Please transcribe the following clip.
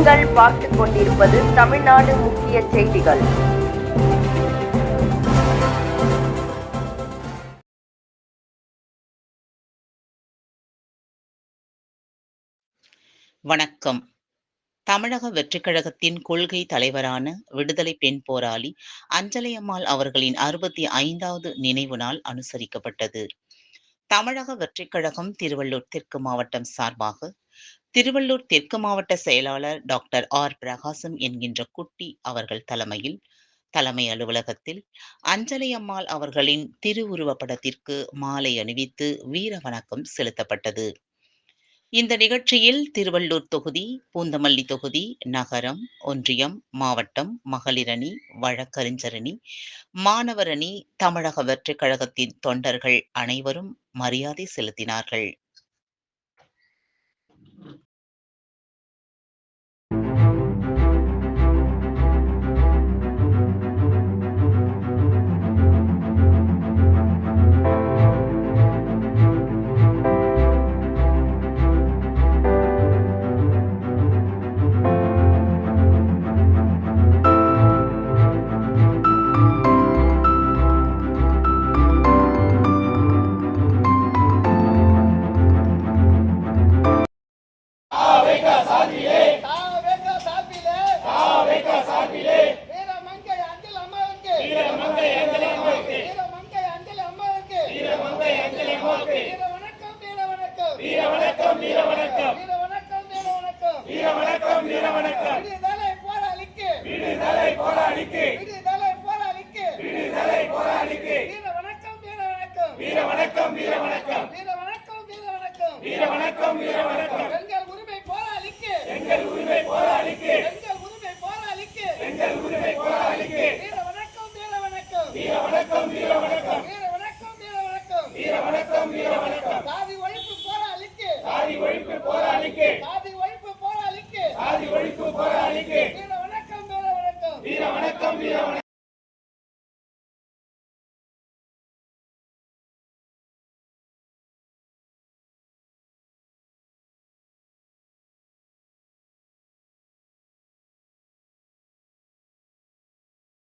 நீங்கள் பார்த்துக் கொண்டிருப்பது தமிழ்நாடு முக்கிய செய்திகள். வணக்கம். தமிழக வெற்றிக் கழகத்தின் கொள்கை தலைவரான விடுதலை பெண் போராளி அஞ்சலையம்மாள் அவர்களின் அறுபத்தி ஐந்தாவது நினைவு நாள் அனுசரிக்கப்பட்டது. தமிழக வெற்றிக் கழகம் திருவள்ளூர் தெற்கு மாவட்டம் சார்பாக திருவள்ளூர் தெற்கு மாவட்ட செயலாளர் டாக்டர் ஆர். பிரகாசம் என்கின்ற குட்டி அவர்கள் தலைமையில் தலைமை அலுவலகத்தில் அஞ்சலையம்மாள் அவர்களின் திருவுருவப்படத்திற்கு மாலை அணிவித்து வீர வணக்கம் செலுத்தப்பட்டது. இந்த நிகழ்ச்சியில் திருவள்ளூர் தொகுதி பூந்தமல்லி தொகுதி நகரம் ஒன்றியம் மாவட்டம் மகளிரணி வழக்கறிஞரணி மாணவரணி தமிழக வெற்றிக் கழகத்தின் தொண்டர்கள் அனைவரும் மரியாதை செலுத்தினார்கள்.